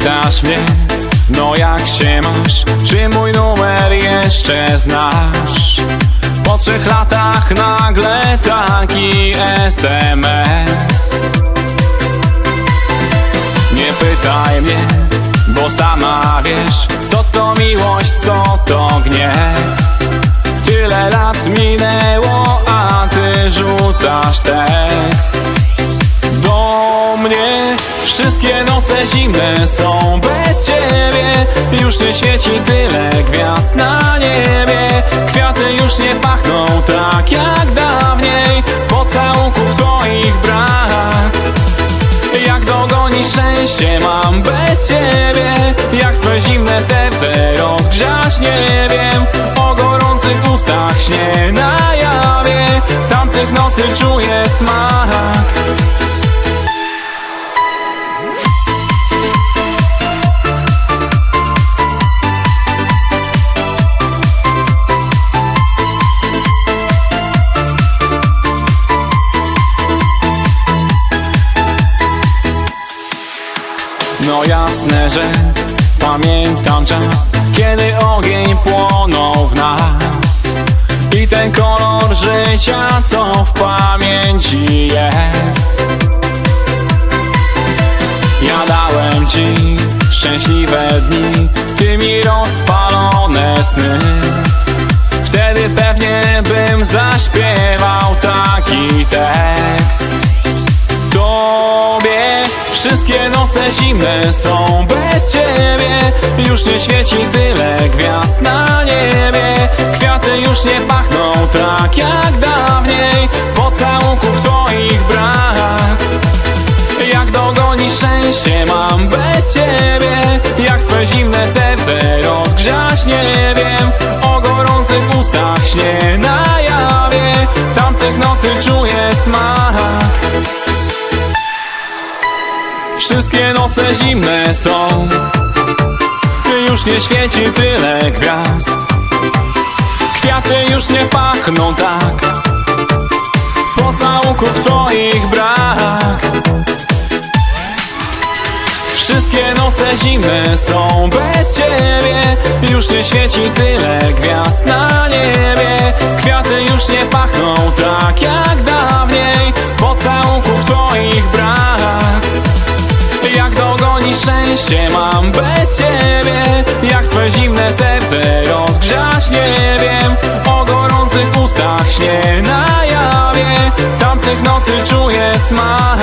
pytasz mnie, no jak się masz? Czy mój numer jeszcze znasz? Po trzech latach nagle taki SMS Nie pytaj mnie, bo sama wiesz Co to miłość, co to gniew Tyle lat minęło, a ty rzucasz tekst świeci tyle gwiazd na niebie. Kwiaty już nie pachną tak jak dawniej. Pocałunków twoich brak Jak dogonić szczęście mam bez ciebie. Jak twoje zimne serce rozgrzać nie wiem O gorących ustach śnie na jawie. Tamtych nocy czuję smak Jasne, że pamiętam czas Kiedy ogień płonął w nas. I ten kolor życia, co w pamięci jest. Ja dałem ci szczęśliwe dni Ty mi rozpalone sny. Wtedy pewnie bym zaśpiewał są bez ciebie. Już nie świeci tyle gwiazd na niebie. Kwiaty już nie pachną tak jak dawniej. Pocałunków twoich brak. Jak dogonić szczęście mam bez ciebie. Jak twoje zimne serce rozgrzać nie wiem O gorących ustach śnie na jawie. Tamtych nocy czuję Wszystkie noce zimne są. Już nie świeci tyle gwiazd. Kwiaty już nie pachną tak. Pocałunków twoich brak Wszystkie noce zimne są. Bez ciebie Już nie świeci tyle gwiazd na niebie. Kwiaty już nie szczęście mam bez ciebie. Jak twoje zimne serce rozgrzać nie wiem. O gorących ustach śnie na jawie. Tamtych nocy czuję smak